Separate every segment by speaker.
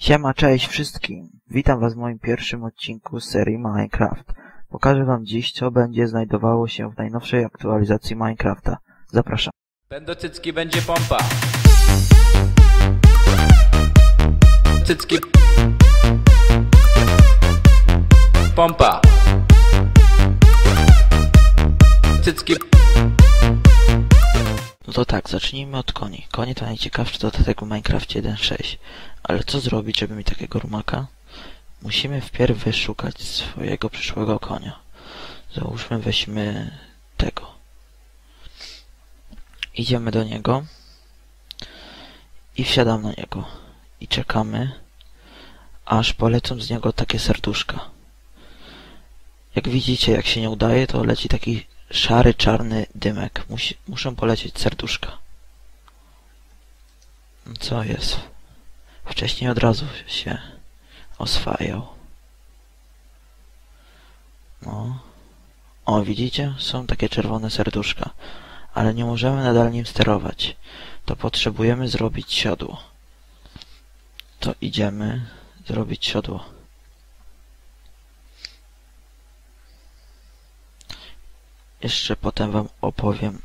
Speaker 1: Siema, cześć wszystkim! Witam was w moim pierwszym odcinku z serii Minecraft. Pokażę wam dziś, co będzie znajdowało się w najnowszej aktualizacji Minecrafta. Zapraszam.
Speaker 2: Będą cycki, będzie pompa. Cycki. Pompa. Cycki.
Speaker 1: To tak, zacznijmy od koni. Konie to najciekawszy dodatek w Minecrafcie 1.6. Ale co zrobić, żeby mi takiego rumaka? Musimy wpierw wyszukać swojego przyszłego konia. Załóżmy, weźmy tego. Idziemy do niego i wsiadam na niego. I czekamy, aż polecą z niego takie serduszka. Jak widzicie, jak się nie udaje, to leci taki szary, czarny dymek. Musi, muszą polecieć serduszka. No Co jest? Wcześniej od razu się oswajał. No. O, widzicie? Są takie czerwone serduszka. Ale nie możemy nadal nim sterować. To potrzebujemy zrobić siodło. To idziemy zrobić siodło. Jeszcze potem wam opowiem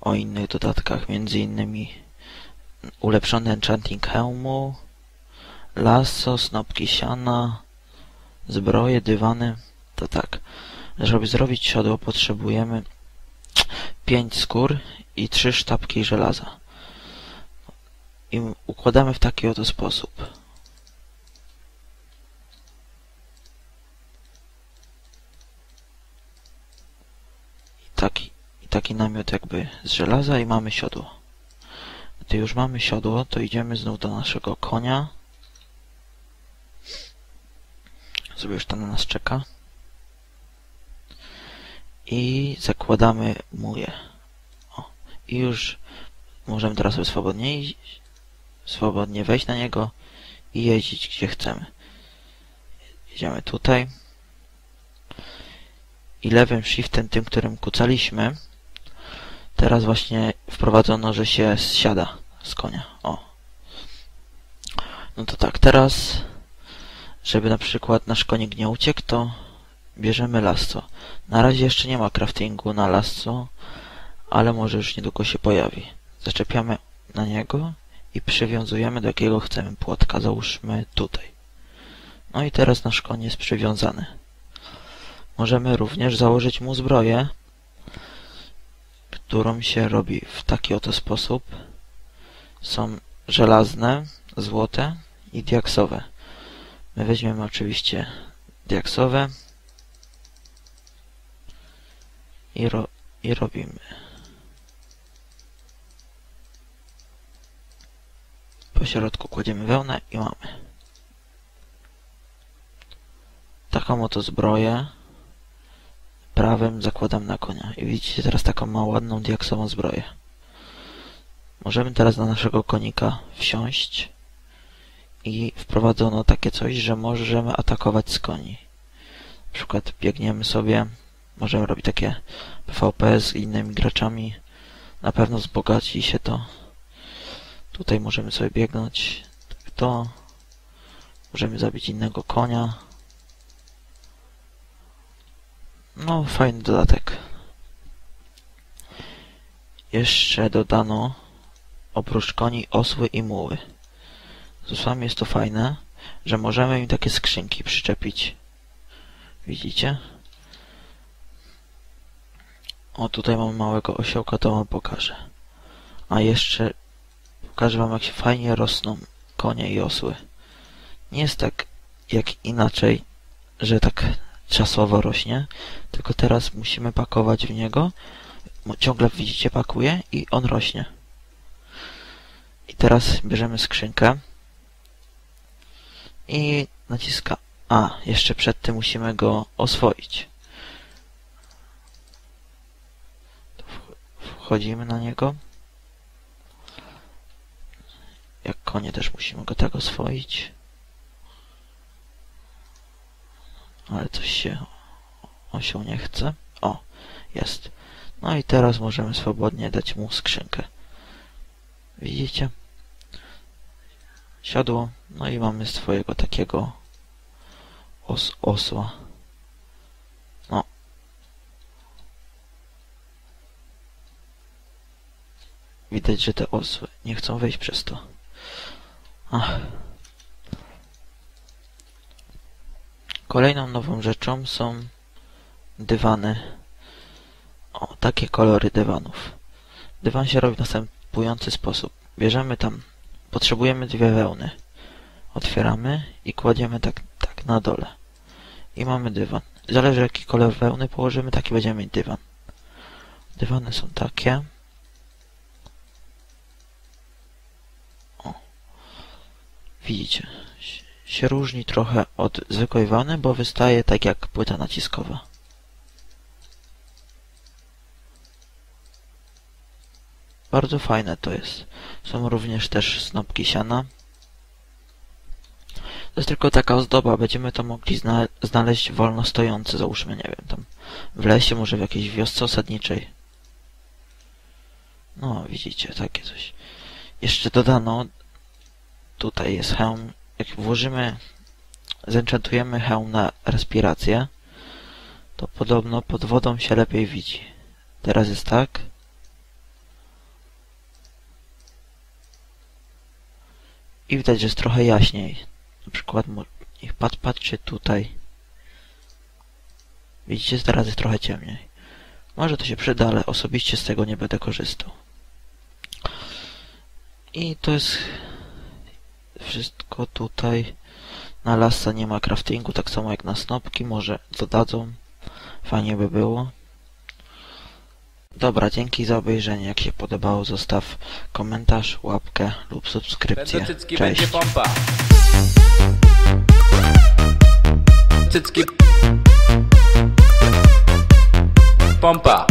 Speaker 1: o innych dodatkach, między innymi ulepszony enchanting hełmu, lasso, snopki siana, zbroje, dywany. To tak, żeby zrobić siodło potrzebujemy 5 skór i 3 sztabki żelaza. I układamy w taki oto sposób. I taki, namiot jakby z żelaza i mamy siodło. Gdy już mamy siodło, to idziemy znów do naszego konia. Sobie już tam na nas czeka. I zakładamy mu je. O. I już możemy teraz sobie swobodnie iść, swobodnie wejść na niego i jeździć gdzie chcemy. Jedziemy tutaj. I lewym shiftem, tym, którym kucaliśmy, Teraz właśnie wprowadzono, że się zsiada z konia. O. No to tak, teraz, żeby na przykład nasz konik nie uciekł, to bierzemy lasso. Na razie jeszcze nie ma craftingu na lasso, ale może już niedługo się pojawi. Zaczepiamy na niego i przywiązujemy do jakiego chcemy płotka. Załóżmy tutaj. No i teraz nasz koń jest przywiązany. Możemy również założyć mu zbroję, którą się robi w taki oto sposób. Są żelazne, złote i diaksowe. My weźmiemy oczywiście diaksowe i, ro i robimy. Po środku kładziemy wełnę i mamy. Taką oto zbroję prawym zakładam na konia. I widzicie teraz taką ma ładną diaksową zbroję. Możemy teraz na naszego konika wsiąść i wprowadzono takie coś, że możemy atakować z koni. Na przykład biegniemy sobie, możemy robić takie PvP z innymi graczami. Na pewno wzbogaci się to. Tutaj możemy sobie biegnąć. Tak to. Możemy zabić innego konia. No, fajny dodatek. Jeszcze dodano oprócz koni osły i muły. Z jest to fajne, że możemy im takie skrzynki przyczepić. Widzicie? O, tutaj mam małego osiołka, to wam pokażę. A jeszcze pokażę wam, jak się fajnie rosną konie i osły. Nie jest tak jak inaczej, że tak czasowo rośnie, tylko teraz musimy pakować w niego. Ciągle widzicie, pakuje i on rośnie. I teraz bierzemy skrzynkę i naciska A. Jeszcze przed tym musimy go oswoić. Wchodzimy na niego. Jak konie też musimy go tak oswoić. Ale coś się osią nie chce. O, jest. No i teraz możemy swobodnie dać mu skrzynkę. Widzicie? siodło. No i mamy swojego takiego os osła. No. Widać, że te osły nie chcą wejść przez to. Ach. Kolejną nową rzeczą są dywany. O, takie kolory dywanów. Dywan się robi w następujący sposób. Bierzemy tam, potrzebujemy dwie wełny. Otwieramy i kładziemy tak, tak na dole. I mamy dywan. Zależy jaki kolor wełny położymy, taki będziemy mieć dywan. Dywany są takie. O. Widzicie, się- różni trochę od zwykłej wany, bo wystaje tak jak płyta naciskowa. Bardzo fajne to jest. Są również też snopki siana. To jest tylko taka ozdoba. Będziemy to mogli zna znaleźć wolno stojące, załóżmy, nie wiem, tam w lesie, może w jakiejś wiosce osadniczej. No, widzicie, takie coś. Jeszcze dodano, tutaj jest hełm. Jak włożymy, zenchantujemy hełm na respirację, to podobno pod wodą się lepiej widzi. Teraz jest tak. I widać, że jest trochę jaśniej. Na przykład, niech pat patrzy tutaj. Widzicie, teraz jest trochę ciemniej. Może to się przyda, ale osobiście z tego nie będę korzystał. I to jest wszystko tutaj. Na lasa nie ma craftingu, tak samo jak na snopki. Może dodadzą. Fajnie by było. Dobra, dzięki za obejrzenie. Jak się podobało, zostaw komentarz, łapkę lub subskrypcję.
Speaker 2: Cycki,
Speaker 1: Cześć.
Speaker 2: będzie pompa. Cycki. Pompa.